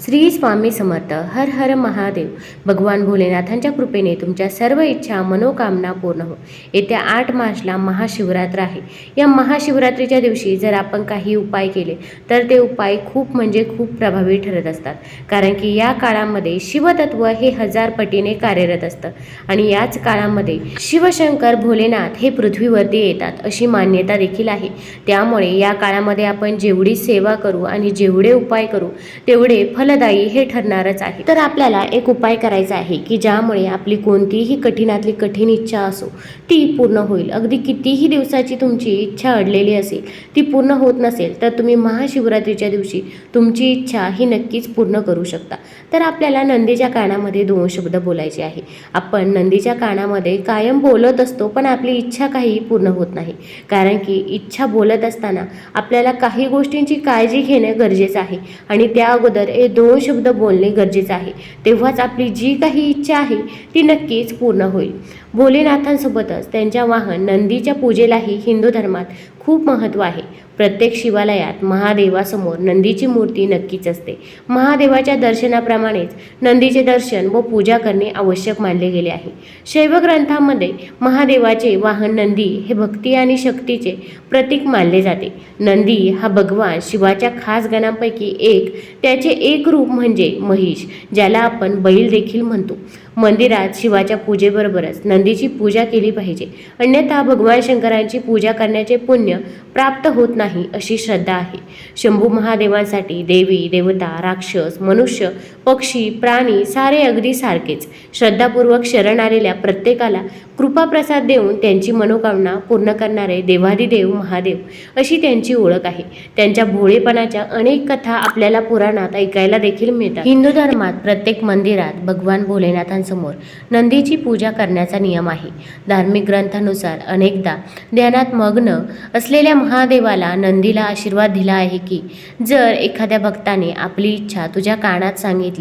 श्री स्वामी समर्थ हर हर महादेव. भगवान भोलेनाथांच्या कृपेने तुमच्या सर्व इच्छा मनोकामना पूर्ण हो. येत्या आठ मार्चला महाशिवरात्र आहे. या महाशिवरात्रीच्या दिवशी जर आपण काही उपाय केले तर ते उपाय खूप म्हणजे खूप प्रभावी ठरत असतात. कारण की या काळामध्ये शिवतत्व हे हजार पटीने कार्यरत असतं. आणि याच काळामध्ये शिवशंकर भोलेनाथ हे पृथ्वीवरती येतात अशी मान्यता देखील आहे. त्यामुळे या काळामध्ये आपण जेवढी सेवा करू आणि जेवढे उपाय करू तेवढे फल फलदायी हे ठरणारच आहे. तर आपल्याला एक उपाय करायचा आहे की ज्यामुळे आपली कोणतीही कठीणातली कठीण इच्छा असो ती पूर्ण होईल. अगदी कितीही दिवसाची तुमची इच्छा अडलेली असेल ती पूर्ण होत नसेल तर तुम्ही महाशिवरात्रीच्या दिवशी तुमची इच्छा ही नक्कीच पूर्ण करू शकता. तर आपल्याला नंदीच्या कानामध्ये दोन शब्द बोलायचे आहे. आपण नंदीच्या कानामध्ये कायम बोलत असतो पण आपली इच्छा काही पूर्ण होत नाही. कारण की इच्छा बोलत असताना आपल्याला काही गोष्टींची काळजी घेणं गरजेचं आहे. आणि त्या अगोदर हे दोन शब्द बोलणे गरजेचं आहे. तेव्हाच आपली जी काही इच्छा आहे ती नक्कीच पूर्ण होईल. भोलेनाथांसोबतच त्यांच्या वाहन नंदीच्या पूजेलाही हिंदू धर्मात खूप महत्त्व आहे. प्रत्येक शिवालयात महादेवासमोर नंदीची मूर्ती नक्कीच असते. महादेवाच्या दर्शनाप्रमाणेच नंदीचे दर्शन व पूजा करणे आवश्यक मानले गेले आहे. शैव ग्रंथामध्ये महादेवाचे वाहन नंदी हे भक्ती आणि शक्तीचे प्रतीक मानले जाते. नंदी हा भगवान शिवाच्या खास गणांपैकी एक त्याचे एक रूप म्हणजे महिष ज्याला आपण बैल देखील म्हणतो. मंदिरात शिवाच्या पूजेबरोबरच नंदीची पूजा केली पाहिजे. अन्यथा भगवान शंकरांची पूजा करण्याचे पुण्य प्राप्त होत नाही अशी श्रद्धा आहे. शंभू महादेवांसाठी देवी देवता राक्षस मनुष्य पक्षी प्राणी सारे अगदी सारखेच. श्रद्धापूर्वक शरण आलेल्या प्रत्येकाला कृपाप्रसाद देऊन त्यांची मनोकामना पूर्ण करणारे देवादिदेव महादेव अशी त्यांची ओळख आहे. त्यांच्या भोळेपणाच्या अनेक कथा आपल्याला पुराणात ऐकायला देखील मिळतात. हिंदू धर्मात प्रत्येक मंदिरात भगवान भोलेनाथांसमोर नंदीची पूजा करण्याचा नियम आहे. धार्मिक ग्रंथानुसार अनेकदा ध्यानात मग्न असलेल्या महादेवाला नंदीला आशीर्वाद दिला आहे की जर एखाद्या भक्ताने आपली इच्छा तुझ्या कानात सांगितली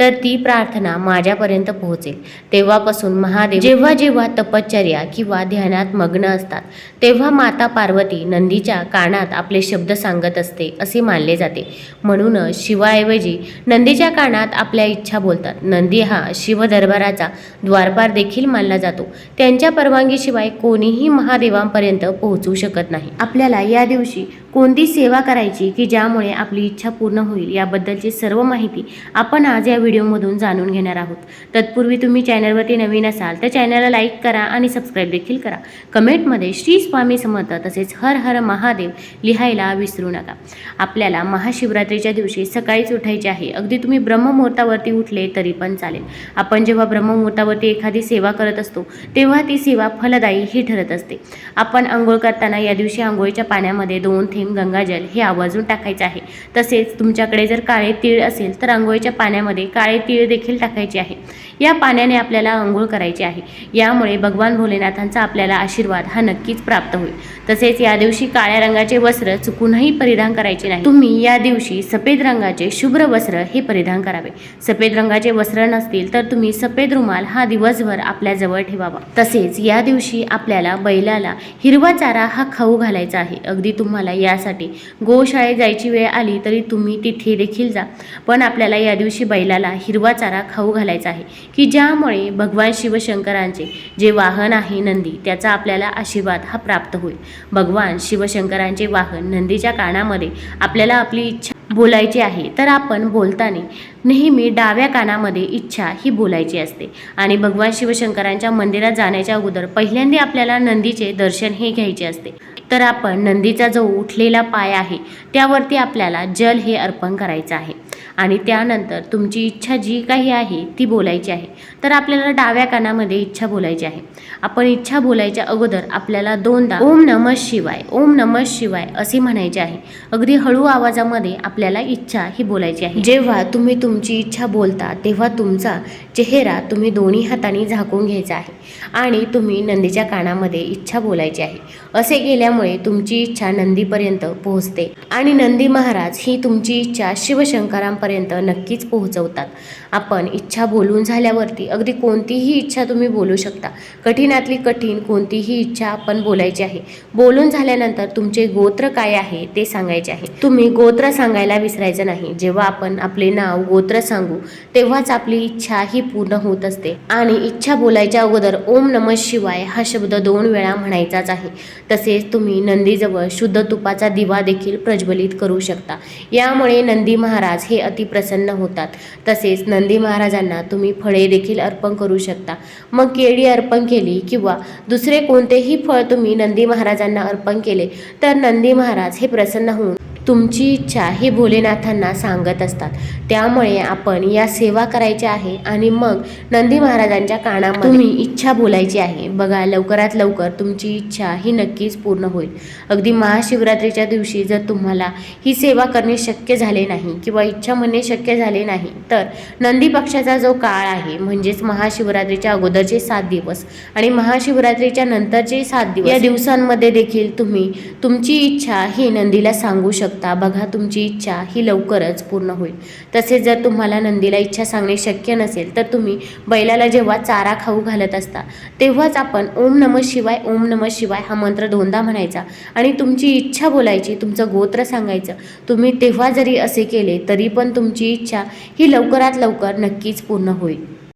तर ती प्रार्थना माझ्यापर्यंत पोहोचेल. तेव्हापासून महादेव जेव्हा जेव्हा तपश्चर्या किंवा ध्यानात मग्न असतात तेव्हा माता पार्वती नंदीच्या कानात आपले शब्द सांगत असते असे मानले जाते. म्हणूनच शिवाऐवजी नंदीच्या कानात आपल्या इच्छा बोलतात. नंदी हा शिवदरबाराचा द्वारपार देखील मानला जातो. त्यांच्या परवानगीशिवाय कोणीही महादेवांपर्यंत पोहोचू शकत नाही. आपल्याला या दिवशी कोणती सेवा करायची की ज्यामुळे आपली इच्छा पूर्ण होईल याबद्दलची सर्व माहिती आपण आज या व्हिडिओमधून जाणून घेणार आहोत. तत्पूर्वी तुम्ही चॅनलवरती नवीन असाल तर चॅनलला लाईक करा आणि सबस्क्राईब देखील करा. कमेंटमध्ये श्री स्वामी समर्थ तसेच हर हर महादेव लिहायला विसरू नका. आपल्याला महाशिवरात्रीच्या दिवशी सकाळीच उठायचे आहे. अगदी तुम्ही ब्रह्ममुहूर्तावरती उठले तरी पण चालेल. आपण जेव्हा ब्रह्ममुहूर्तावरती एखादी सेवा करत असतो तेव्हा ती सेवा फलदायी ही ठरत असते. आपण आंघोळ करताना या दिवशी आंघोळीच्या पाण्यामध्ये दोन थे भीम गंगाजल हे आवाजून टाकायचे आहे. तसेच तुमच्याकडे जर काळे तीळ असेल तर आंघोळीच्या पाण्यामध्ये काळे तीळ देखील टाकायचे आहे. या पाण्याने आपल्याला आंघोळ करायची आहे. यामुळे भगवान भोलेनाथांचा आपल्याला आशीर्वाद हा नक्कीच प्राप्त होईल. तसेच या दिवशी काळ्या रंगाचे वस्त्र चुकूनही परिधान करायचे नाही. तुम्ही या दिवशी सफेद रंगाचे शुभ्र वस्त्र हे परिधान करावे. सफेद रंगाचे वस्त्र नसतील तर तुम्ही सफेद रुमाल हा दिवसभर आपल्या जवळ ठेवावा. तसेच या दिवशी आपल्याला बैलाला हिरवा चारा हा खाऊ घालायचा आहे. अगदी तुम्हाला यासाठी गोशाळेत जायची वेळ आली तरी तुम्ही तिथे देखील जा. पण आपल्याला या दिवशी बैलाला हिरवा चारा खाऊ घालायचा आहे. की ज्यामुळे भगवान शिवशंकरांचे जे वाहन आहे नंदी त्याचा आपल्याला आशीर्वाद हा प्राप्त होईल. भगवान शिवशंकरांचे वाहन नंदीच्या कानामध्ये आपल्याला आपली इच्छा बोलायची आहे तर आपण बोलताना नेहमी डाव्या कानामध्ये इच्छा ही बोलायची असते. आणि भगवान शिवशंकरांच्या मंदिरात जाण्याच्या अगोदर पहिल्यांदा आपल्याला नंदीचे दर्शन हे घ्यायचे असते. तर आपण नंदीचा जो उठलेला पाय आहे त्यावरती आपल्याला जल हे अर्पण करायचं आहे. आणि त्यानंतर तुमची इच्छा जी काही आहे ती बोलायची आहे. तर आपल्याला डाव्या कानामध्ये इच्छा बोलायची आहे. आपण इच्छा बोलायच्या अगोदर आपल्याला दोनदा ओम नमः शिवाय ओम नमः शिवाय असे म्हणायचे आहे. अगदी हळू आवाजामध्ये आपल्याला इच्छा ही बोलायची आहे. जेव्हा तुम्ही तुमची इच्छा बोलता तेव्हा तुमचा चेहरा तुम्ही दोन्ही हातांनी झाकून घ्यायचा आहे आणि तुम्ही नंदीच्या कानामध्ये इच्छा बोलायची आहे. असे केल्यामुळे तुमची इच्छा नंदीपर्यंत पोहोचते. आणि नंदी महाराज ही तुमची इच्छा शिवशंकरांपर्यंत लक्ष्यापर्यंत नक्कीच पोहोचवतात. आपण इच्छा बोलून झाल्यावरती अगदी कोणतीही इच्छा तुम्ही बोलू शकता. कठीणातली कठीण कोणतीही इच्छा आपण बोलायची आहे. बोलून झाल्यानंतर तुमचे गोत्र काय आहे ते सांगायचे आहे. तुम्ही गोत्र सांगायला विसरायचं नाही. जेव्हा आपण आपले नाव गोत्र सांगू तेव्हाच आपली इच्छा ही पूर्ण होत असते. आणि इच्छा बोलायच्या अगोदर ओम नम शिवाय हा शब्द दोन वेळा म्हणायचाच आहे. तसेच तुम्ही नंदीजवळ शुद्ध तुपाचा दिवा देखील प्रज्वलित करू शकता. यामुळे नंदी महाराज हे अतिप्रसन्न होतात. तसेच नंदी महाराजांना तुम्ही फळे देखील अर्पण करू शकता. मग केळी अर्पण केली किंवा दुसरे कोणतेही फळ तुम्ही नंदी महाराजांना अर्पण केले तर नंदी महाराज हे प्रसन्न होऊन तुमची इच्छा ही भोलेनाथांना सांगत असतात. त्यामुळे आपण या सेवा करायच्या आहे आणि मग नंदी महाराजांच्या कानामध्ये तुम्ही इच्छा बोलायची आहे. बघा लवकरात लवकर तुमची इच्छा ही नक्कीच पूर्ण होईल. अगदी महाशिवरात्रीच्या दिवशी जर तुम्हाला ही सेवा करणे शक्य झाले नाही किंवा इच्छा म्हणणे शक्य झाले नाही तर नंदी पक्षाचा जो काळ आहे म्हणजेच महाशिवरात्रीच्या अगोदरचे सात दिवस आणि महाशिवरात्रीच्या नंतरचे सात दिवस या दिवसांमध्ये देखील तुम्ही तुमची इच्छा ही नंदीला सांगू शकता. बघा तुमची इच्छा ही लवकरच पूर्ण होईल. तसेच जर तुम्हाला नंदीला इच्छा सांगणे शक्य नसेल तर तुम्ही बैलाला जेव्हा चारा खाऊ घालत असता तेव्हाच आपण ओम नम शिवाय ओम नम शिवाय हा मंत्र दोनदा म्हणायचा आणि तुमची इच्छा बोलायची तुमचं गोत्र सांगायचं. तुम्ही तेव्हा जरी असे केले तरी पण तुमची इच्छा ही लवकरात लवकर नक्कीच पूर्ण होईल.